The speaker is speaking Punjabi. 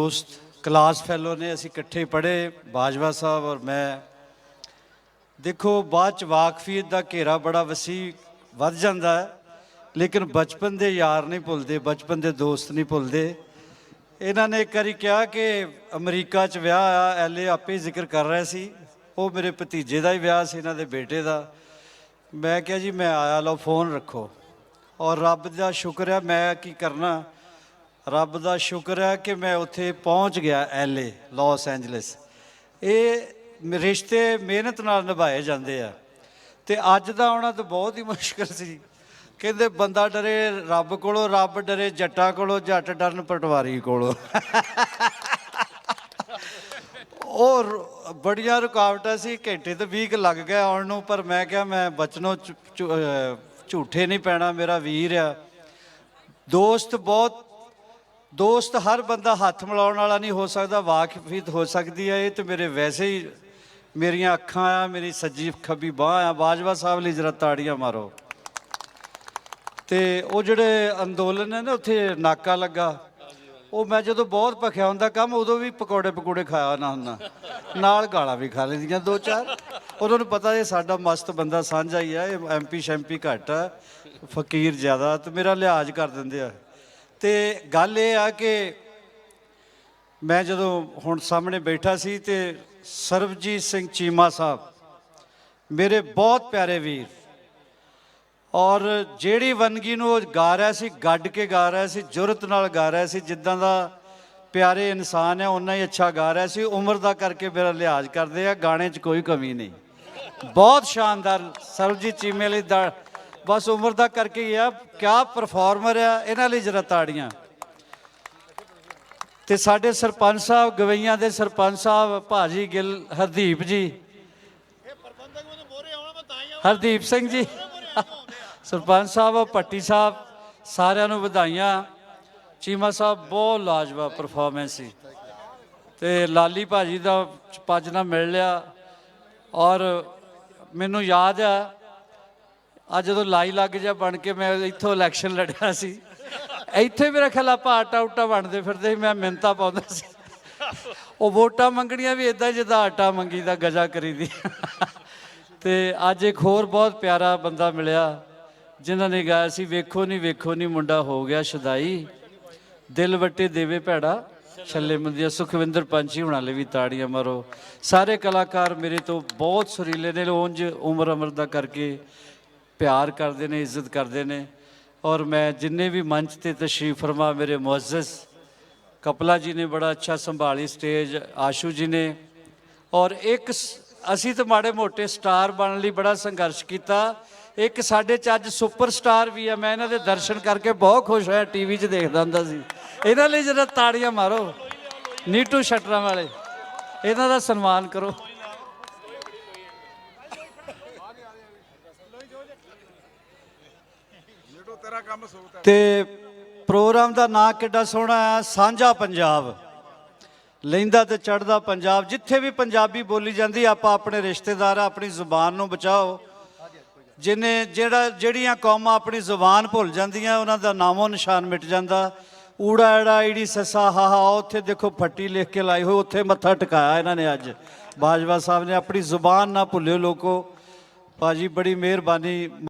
ਦੋਸਤ, ਕਲਾਸ ਫੈਲੋ ਨੇ, ਅਸੀਂ ਇਕੱਠੇ ਪੜ੍ਹੇ ਬਾਜਵਾ ਸਾਹਿਬ ਔਰ ਮੈਂ। ਦੇਖੋ, ਬਾਅਦ ਚ ਵਾਕਫੀਅਤ ਦਾ ਘੇਰਾ ਬੜਾ ਵਸੀ, ਵੱਧ ਜਾਂਦਾ ਹੈ। ਲੇਕਿਨ ਬਚਪਨ ਦੇ ਯਾਰ ਨਹੀਂ ਭੁੱਲਦੇ, ਬਚਪਨ ਦੇ ਦੋਸਤ ਨਹੀਂ ਭੁੱਲਦੇ। ਇਹਨਾਂ ਨੇ ਇੱਕ ਵਾਰੀ ਕਿਹਾ ਕਿ ਅਮਰੀਕਾ ਚ ਵਿਆਹ ਆ, ਐਲੇ ਆਪੇ ਜ਼ਿਕਰ ਕਰ ਰਿਹਾ ਸੀ। ਉਹ ਮੇਰੇ ਭਤੀਜੇ ਦਾ ਹੀ ਵਿਆਹ ਸੀ, ਇਹਨਾਂ ਦੇ ਬੇਟੇ ਦਾ। ਮੈਂ ਕਿਹਾ ਜੀ, ਮੈਂ ਆਇਆ, ਲਓ, ਫੋਨ ਰੱਖੋ। ਔਰ ਰੱਬ ਦਾ ਸ਼ੁਕਰ ਹੈ, ਮੈਂ ਕੀ ਕਰਨਾ ਰੱਬ ਦਾ ਸ਼ੁਕਰ ਹੈ ਕਿ ਮੈਂ ਉੱਥੇ ਪਹੁੰਚ ਗਿਆ ਐਲਏ ਲਾਸ ਐਂਜਲਸ। ਇਹ ਰਿਸ਼ਤੇ ਮਿਹਨਤ ਨਾਲ ਨਿਭਾਏ ਜਾਂਦੇ ਆ। ਤੇ ਅੱਜ ਦਾ ਆਉਣਾ ਤਾਂ ਬਹੁਤ ਹੀ ਮੁਸ਼ਕਲ ਸੀ। ਕਹਿੰਦੇ ਬੰਦਾ ਡਰੇ ਰੱਬ ਕੋਲੋਂ, ਰੱਬ ਡਰੇ ਜੱਟਾਂ ਕੋਲੋਂ, ਜੱਟ ਡਰਨ ਪਟਵਾਰੀ ਕੋਲੋਂ। ਉਹ ਰ- ਬੜੀਆਂ ਰੁਕਾਵਟਾਂ ਸੀ, ਘੰਟੇ ਤੇ 20 ਲੱਗ ਗਏ ਆਉਣ ਨੂੰ, ਪਰ ਮੈਂ ਕਿਹਾ ਮੈਂ ਬਚਨੋਂ ਝੂ- ਝੂ- ਝੂਠੇ ਨਹੀਂ ਪੈਣਾ, ਮੇਰਾ ਵੀਰ ਆ। ਦੋਸਤ ਬਹੁਤ ਦੋਸਤ ਹਰ ਬੰਦਾ ਹੱਥ ਮਿਲਾਉਣ ਵਾਲਾ ਨਹੀਂ ਹੋ ਸਕਦਾ ਵਾਕਫੀਤ ਹੋ ਸਕਦੀ ਹੈ। ਇਹ ਤੇ ਮੇਰੇ ਵੈਸੇ ਹੀ ਮੇਰੀਆਂ ਅੱਖਾਂ ਆ, ਮੇਰੀ ਸੱਜੀ ਖੱਬੀ ਬਾਹ ਆ। ਬਾਜਵਾ ਸਾਹਿਬ ਲਈ ਜਰਾ ਤਾੜੀਆਂ ਮਾਰੋ। ਤੇ ਉਹ ਜਿਹੜੇ ਅੰਦੋਲਨ ਹੈ ਨਾ, ਉੱਥੇ ਨਾਕਾ ਲੱਗਾ। ਉਹ ਮੈਂ ਜਦੋਂ ਬਹੁਤ ਭਖਿਆ ਹੁੰਦਾ ਕੰਮ, ਉਦੋਂ ਵੀ ਪਕੌੜੇ ਪਕੌੜੇ ਖਾਇਆ ਨਾ ਹੁੰਦਾ। ਨਾਲ ਗਾਲਾਂ ਵੀ ਖਾ ਲੈਂਦੀਆਂ ਦੋ ਚਾਰ। ਉਹਨਾਂ ਨੂੰ ਪਤਾ ਇਹ ਸਾਡਾ ਮਸਤ ਬੰਦਾ ਸਾਂਝਾ ਹੀ ਆ, ਇਹ ਐਮਪੀ ਸ਼ੈਂਪੀ ਘੱਟ ਆ, ਫਕੀਰ ਜ਼ਿਆਦਾ ਤੇ ਮੇਰਾ ਲਿਹਾਜ਼ ਕਰ ਦਿੰਦੇ ਆ। ਤੇ ਗੱਲ ਇਹ ਆ ਕਿ ਮੈਂ ਜਦੋਂ ਹੁਣ ਸਾਹਮਣੇ ਬੈਠਾ ਸੀ ਤੇ ਸਰਬਜੀਤ ਸਿੰਘ ਚੀਮਾ ਸਾਹਿਬ, ਮੇਰੇ ਬਹੁਤ ਪਿਆਰੇ ਵੀਰ, ਔਰ ਜਿਹੜੀ ਵਨਗੀ ਨੂੰ ਉਹ ਗਾ ਰਿਹਾ ਸੀ, ਗੱਡ ਕੇ ਗਾ ਰਿਹਾ ਸੀ, ਜੁਰਤ ਨਾਲ ਗਾ ਰਿਹਾ ਸੀ, ਜਿੱਦਾਂ ਦਾ ਪਿਆਰੇ ਇਨਸਾਨ ਹੈ, ਓਨਾ ਹੀ ਅੱਛਾ ਗਾ ਰਿਹਾ ਸੀ, ਉਮਰ ਦਾ ਕਰਕੇ ਮੇਰਾ ਲਿਹਾਜ਼ ਕਰਦੇ ਆ, ਗਾਣੇ 'ਚ ਕੋਈ ਕਮੀ ਨਹੀਂ। ਬਹੁਤ ਸ਼ਾਨਦਾਰ ਸਰਬਜੀਤ ਚੀਮੇ ਲਈ ਦਾ ਬਸ ਉਮਰ ਦਾ ਕਰਕੇ ਹੀ ਆ, ਕਿਆ ਪਰਫਾਰਮਰ ਆ, ਇਹਨਾਂ ਲਈ ਜਰਾ ਤਾੜੀਆਂ। ਤੇ ਸਾਡੇ ਸਰਪੰਚ ਸਾਹਿਬ, ਗਵਈਆਂ ਦੇ ਸਰਪੰਚ ਸਾਹਿਬ, ਭਾਜੀ ਗਿੱਲ, ਹਰਦੀਪ ਜੀ। ਹਰਦੀਪ ਸਿੰਘ ਜੀ। ਸਰਪੰਚ ਸਾਹਿਬ, ਭੱਟੀ ਸਾਹਿਬ, ਸਾਰਿਆਂ ਨੂੰ ਵਧਾਈਆਂ। ਚੀਮਾ ਸਾਹਿਬ, ਬਹੁਤ ਲਾਜਵਾ ਪਰਫਾਰਮੈਂਸ ਸੀ। ਤੇ ਲਾਲੀ ਭਾਜੀ ਦਾ ਪੱਜ ਨਾਲ ਮਿਲ ਲਿਆ। ਔਰ ਮੈਨੂੰ ਯਾਦ ਆ ਅੱਜ ਜਦੋਂ ਲਾਈ ਲੱਗ ਜਾ ਬਣ ਕੇ ਮੈਂ ਇੱਥੋਂ ਇਲੈਕਸ਼ਨ ਲੜਿਆ ਸੀ। ਇੱਥੇ ਮੇਰਾ ਖਿਆਲ ਆਪਾਂ ਆਟਾ ਉਟਾ ਵੰਡਦੇ ਫਿਰਦੇ ਮੈਂ ਮਿੰਤਾ ਪਾਉਂਦਾ ਸੀ। ਉਹ ਵੋਟਾਂ ਮੰਗਣੀਆਂ ਵੀ ਇਦਾਂ ਜਿੱਦਾਂ ਆਟਾ ਮੰਗੀ ਦਾ ਗਜਾ ਕਰੀਦੀ। ਤੇ ਅੱਜ ਇੱਕ ਹੋਰ ਬਹੁਤ ਪਿਆਰਾ ਬੰਦਾ ਮਿਲਿਆ, ਜਿਨ੍ਹਾਂ ਨੇ ਗਾਇਆ ਸੀ, ਵੇਖੋ ਨਹੀਂ ਵੇਖੋ ਨਹੀਂ ਮੁੰਡਾ ਹੋ ਗਿਆ ਸ਼ਦਾਈ। ਦਿਲ ਵੱਟੇ ਦੇਵੇ ਭੈੜਾ, ਛੱਲੇ ਮੰਦੀਆਂ ਸੁਖਵਿੰਦਰ ਪੰਛੀ ਹੁਣਾਂ ਲਈ ਵੀ ਤਾੜੀਆਂ ਮਾਰੋ। ਸਾਰੇ ਕਲਾਕਾਰ ਮੇਰੇ ਤੋਂ ਬਹੁਤ ਸੁਰੀਲੇ ਨੇ ਉਂਝ ਉਮਰ ਅਮਰ ਦਾ ਕਰਕੇ ਪਿਆਰ ਕਰਦੇ ਨੇ, ਇੱਜ਼ਤ ਕਰਦੇ ਨੇ। ਔਰ ਮੈਂ ਜਿੰਨੇ ਵੀ ਮੰਚ ਤੇ ਤਸ਼ਰੀਫ ਫਰਮਾ, ਮੇਰੇ ਮੁਅੱਜ਼ਜ਼, ਕਪਲਾ ਜੀ ਨੇ ਬੜਾ ਅੱਛਾ ਸੰਭਾਲੀ ਸਟੇਜ, ਆਸ਼ੂ ਜੀ ਨੇ। ਔਰ ਇੱਕ ਅਸੀਂ ਤਾਂ ਮਾੜੇ ਮੋਟੇ ਸਟਾਰ ਬਣਨ ਲਈ ਬੜਾ ਸੰਘਰਸ਼ ਕੀਤਾ। ਇੱਕ ਸਾਡੇ ਚ ਅੱਜ ਸੁਪਰ ਸਟਾਰ ਵੀ ਆ, ਮੈਂ ਇਹਨਾਂ ਦੇ ਦਰਸ਼ਨ ਕਰਕੇ ਬਹੁਤ ਖੁਸ਼ ਹੋਇਆ, ਟੀਵੀ 'ਚ ਦੇਖਦਾ ਹੁੰਦਾ ਸੀ। ਇਹਨਾਂ ਲਈ ਜਰਾ ਤਾੜੀਆਂ ਮਾਰੋ, ਨੀਟੂ ਸ਼ਟਰਾਂ ਵਾਲੇ। ਇਹਨਾਂ ਦਾ ਸਨਮਾਨ ਕਰੋ। ਜਿਹੜੋ ਤੇਰਾ ਕੰਮ ਸੂਤ ਤੇ ਪ੍ਰੋਗਰਾਮ ਦਾ ਨਾਂ ਕਿੱਡਾ ਸੋਹਣਾ ਹੈ? ਸਾਂਝਾ ਪੰਜਾਬ। ਲੈਂਦਾ ਤੇ ਚੜਦਾ ਪੰਜਾਬ। ਜਿੱਥੇ ਵੀ ਪੰਜਾਬੀ ਬੋਲੀ ਜਾਂਦੀ, ਆਪਾਂ ਆਪਣੇ ਰਿਸ਼ਤੇਦਾਰ, ਆਪਣੀ ਜ਼ੁਬਾਨ ਨੂੰ ਬਚਾਓ। ਜਿਨੇ, ਜਿਹੜਾ, ਜਿਹੜੀਆਂ ਕੌਮਾਂ ਆਪਣੀ ਜ਼ੁਬਾਨ ਭੁੱਲ ਜਾਂਦੀਆਂ, ਉਹਨਾਂ ਦਾ ਨਾਮੋ ਨਿਸ਼ਾਨ ਮਿਟ ਜਾਂਦਾ। ਊੜਾ ਏੜਾ ਈੜੀ ਸੱਸਾ, ਹਾ ਹਾ ਉੱਥੇ ਦੇਖੋ ਫੱਟੀ ਲਿਖ ਕੇ ਲਾਈ ਹੋਈ, ਉੱਥੇ ਮੱਥਾ ਟਿਕਾਇਆ ਇਹਨਾਂ ਨੇ ਅੱਜ। ਬਾਜਵਾ ਸਾਹਿਬ ਨੇ ਆਪਣੀ ਜ਼ੁਬਾਨ ਨਾ ਭੁੱਲਿਓ ਲੋਕੋ। ਭਾਜੀ, ਬੜੀ ਮਿਹਰਬਾਨੀ।